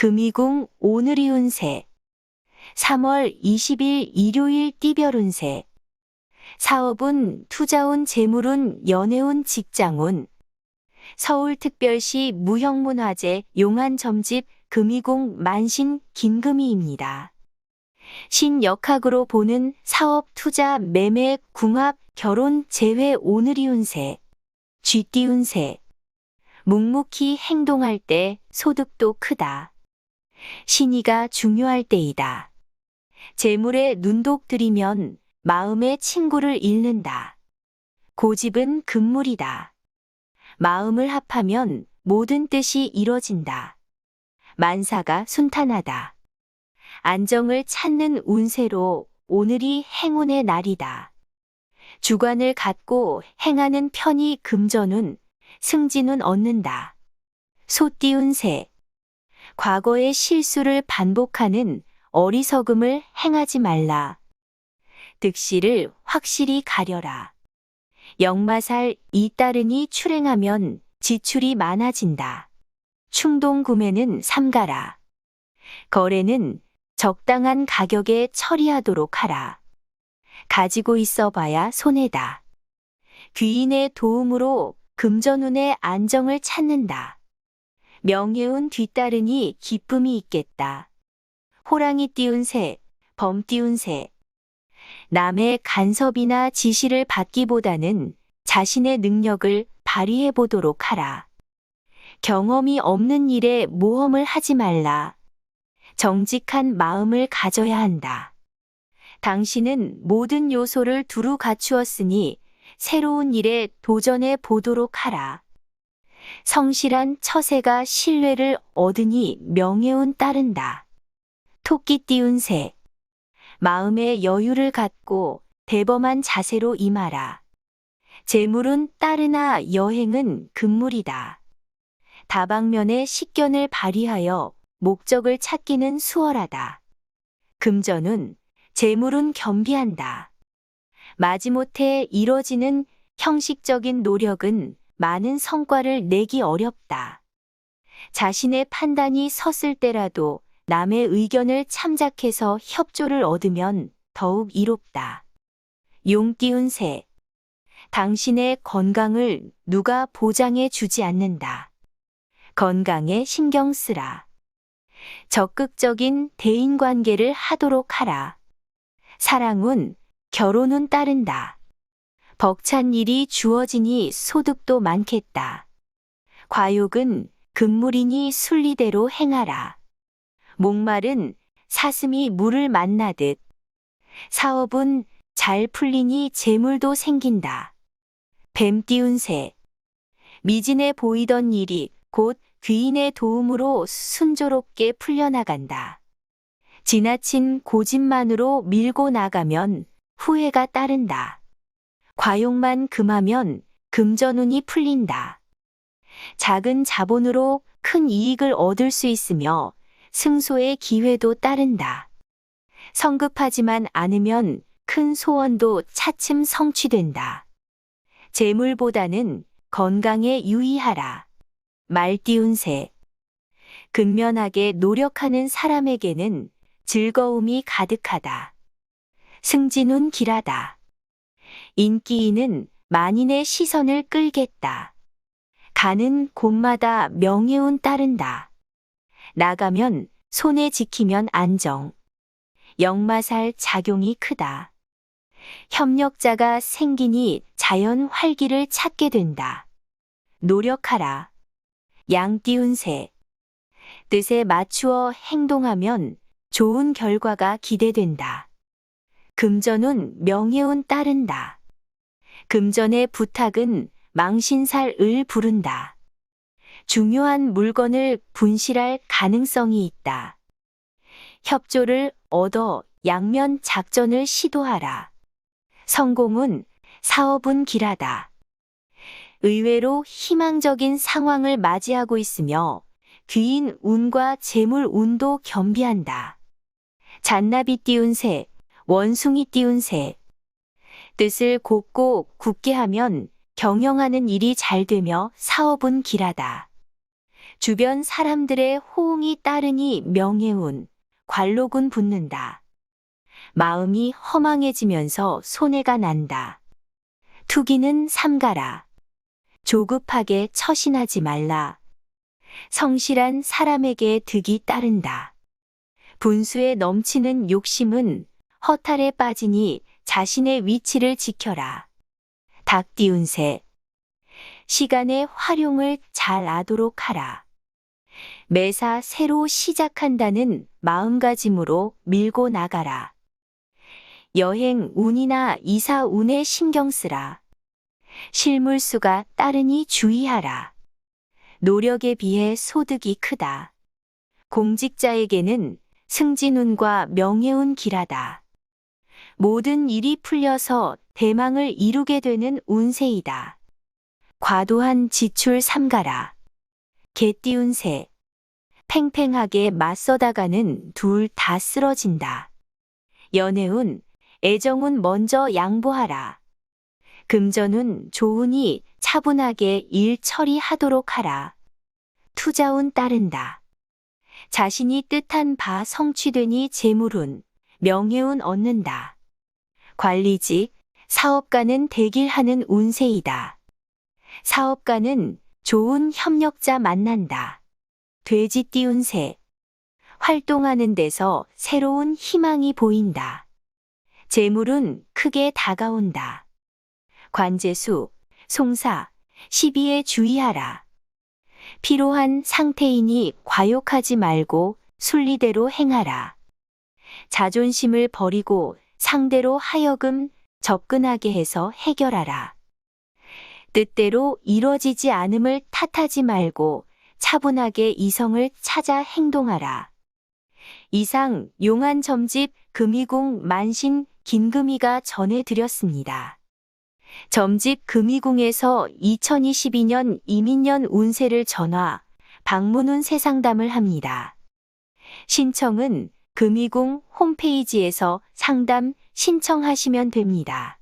금이궁 오늘이 운세 3월 20일 일요일 띠별 운세 사업운, 투자운, 재물운, 연애운, 직장운. 서울특별시 무형문화재 용안점집 금이궁 만신 김금희입니다. 신역학으로 보는 사업, 투자, 매매, 궁합, 결혼, 재회 오늘이 운세 쥐띠 운세 묵묵히 행동할 때 소득도 크다. 신의가 중요할 때이다. 재물에 눈독 들이면 마음의 친구를 잃는다. 고집은 금물이다. 마음을 합하면 모든 뜻이 이뤄진다. 만사가 순탄하다. 안정을 찾는 운세로 오늘이 행운의 날이다. 주관을 갖고 행하는 편이 금전운, 승진은 얻는다. 소띠운 새. 과거의 실수를 반복하는 어리석음을 행하지 말라. 득실을 확실히 가려라. 역마살 이따르니 출행하면 지출이 많아진다. 충동 구매는 삼가라. 거래는 적당한 가격에 처리하도록 하라. 가지고 있어 봐야 손해다. 귀인의 도움으로 금전운의 안정을 찾는다. 명예운 뒤따르니 기쁨이 있겠다. 호랑이 띄운 새, 범 띄운 새. 남의 간섭이나 지시를 받기보다는 자신의 능력을 발휘해 보도록 하라. 경험이 없는 일에 모험을 하지 말라. 정직한 마음을 가져야 한다. 당신은 모든 요소를 두루 갖추었으니 새로운 일에 도전해 보도록 하라. 성실한 처세가 신뢰를 얻으니 명예운 따른다. 토끼 띄운 새. 마음의 여유를 갖고 대범한 자세로 임하라. 재물은 따르나 여행은 금물이다. 다방면의 식견을 발휘하여 목적을 찾기는 수월하다. 금전은 재물은 겸비한다. 마지못해 이뤄지는 형식적인 노력은 많은 성과를 내기 어렵다. 자신의 판단이 섰을 때라도 남의 의견을 참작해서 협조를 얻으면 더욱 이롭다. 용 띄운 새. 당신의 건강을 누가 보장해 주지 않는다. 건강에 신경 쓰라. 적극적인 대인관계를 하도록 하라. 사랑은 결혼은 따른다. 벅찬 일이 주어지니 소득도 많겠다. 과욕은 금물이니 순리대로 행하라. 목말은 사슴이 물을 만나듯. 사업은 잘 풀리니 재물도 생긴다. 뱀 띄운 새. 미진해 보이던 일이 곧 귀인의 도움으로 순조롭게 풀려나간다. 지나친 고집만으로 밀고 나가면 후회가 따른다. 과욕만 금하면 금전운이 풀린다. 작은 자본으로 큰 이익을 얻을 수 있으며 승소의 기회도 따른다. 성급하지만 않으면 큰 소원도 차츰 성취된다. 재물보다는 건강에 유의하라. 말 띄운 새. 근면하게 노력하는 사람에게는 즐거움이 가득하다. 승진운 길하다. 인기인은 만인의 시선을 끌겠다. 가는 곳마다 명예운 따른다. 나가면 손에 지키면 안정. 역마살 작용이 크다. 협력자가 생기니 자연 활기를 찾게 된다. 노력하라. 양 띄운 새. 뜻에 맞추어 행동하면 좋은 결과가 기대된다. 금전은 명예운 따른다. 금전의 부탁은 망신살을 부른다. 중요한 물건을 분실할 가능성이 있다. 협조를 얻어 양면 작전을 시도하라. 성공은 사업은 길하다. 의외로 희망적인 상황을 맞이하고 있으며 귀인 운과 재물 운도 겸비한다. 잔나비 띄운 새, 원숭이 띄운 새. 뜻을 곱고 굳게 하면 경영하는 일이 잘 되며 사업은 길하다. 주변 사람들의 호응이 따르니 명예운, 관록은 붙는다. 마음이 허망해지면서 손해가 난다. 투기는 삼가라. 조급하게 처신하지 말라. 성실한 사람에게 득이 따른다. 분수에 넘치는 욕심은 허탈에 빠지니 자신의 위치를 지켜라. 닭 띄운 새. 시간의 활용을 잘 아도록 하라. 매사 새로 시작한다는 마음가짐으로 밀고 나가라. 여행 운이나 이사 운에 신경 쓰라. 실물수가 따르니 주의하라. 노력에 비해 소득이 크다. 공직자에게는 승진운과 명예운 길하다. 모든 일이 풀려서 대망을 이루게 되는 운세이다. 과도한 지출 삼가라. 개 띄운 새. 팽팽하게 맞서다가는 둘 다 쓰러진다. 연애운, 애정운 먼저 양보하라. 금전운 좋으니 차분하게 일 처리하도록 하라. 투자운 따른다. 자신이 뜻한 바 성취되니 재물운, 명예운 얻는다. 관리직, 사업가는 대길하는 운세이다. 사업가는 좋은 협력자 만난다. 돼지 띄운 새. 활동하는 데서 새로운 희망이 보인다. 재물은 크게 다가온다. 관제수, 송사, 시비에 주의하라. 피로한 상태이니 과욕하지 말고 순리대로 행하라. 자존심을 버리고 상대로 하여금 접근하게 해서 해결하라. 뜻대로 이뤄지지 않음을 탓하지 말고 차분하게 이성을 찾아 행동하라. 이상 용한 점집 금이궁 만신 김금이가 전해드렸습니다. 점집 금이궁에서 2022년 이민년 운세를 전화, 방문운 세상담을 합니다. 신청은 금이궁 홈페이지에서 상담 신청하시면 됩니다.